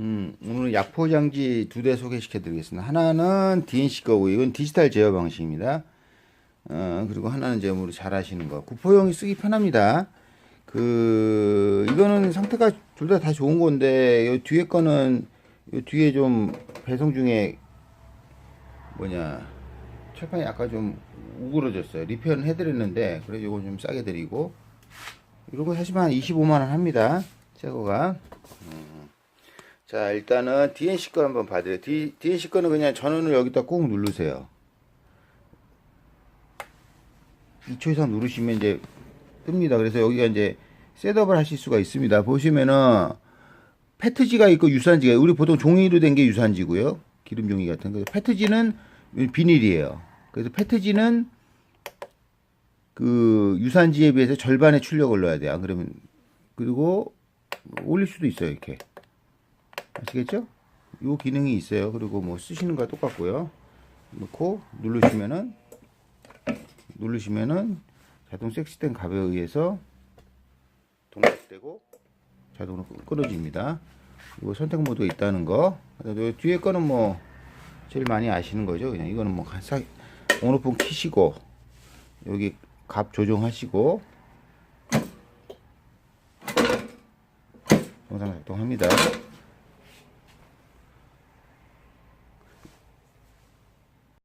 음, 오늘 약포장지 두 대 소개시켜 드리겠습니다. 하나는 DNC 거고, 이건 디지털 제어 방식입니다. 어, 그리고 하나는 이제 우리 잘 아시는 거. 구포용이 쓰기 편합니다. 그, 이거는 상태가 둘 다 다 좋은 건데, 요 뒤에 거는, 요 뒤에 좀 배송 중에, 뭐냐, 철판이 약간 좀 우그러졌어요. 리페어는 해드렸는데, 그래서 요거 좀 싸게 드리고, 이런 거 사시면 한 25만원 합니다. 새거가. 자, 일단은 DNC 거 한번 봐드려요. DNC 거는 그냥 전원을 여기다 꾹 누르세요. 2초 이상 누르시면 이제 뜹니다. 그래서 여기가 이제 셋업을 하실 수가 있습니다. 보시면은 페트지가 있고 유산지가 우리 보통 종이로 된 게 유산지고요. 기름 종이 같은 거. 페트지는 비닐이에요. 그래서 페트지는 그 유산지에 비해서 절반의 출력을 넣어야 돼요. 안 그러면 그리고 올릴 수도 있어요. 이렇게. 아시겠죠? 요 기능이 있어요. 그리고 뭐 쓰시는 거와 똑같고요. 넣고 누르시면은 누르시면은 자동 섹시된 갑에 의해서 동작되고 자동으로 끊어집니다. 이거 선택 모드가 있다는 거. 뒤에 거는 뭐 제일 많이 아시는 거죠. 그냥 이거는 뭐 사, 온오프 키시고 여기 값 조정하시고 영상 작동합니다.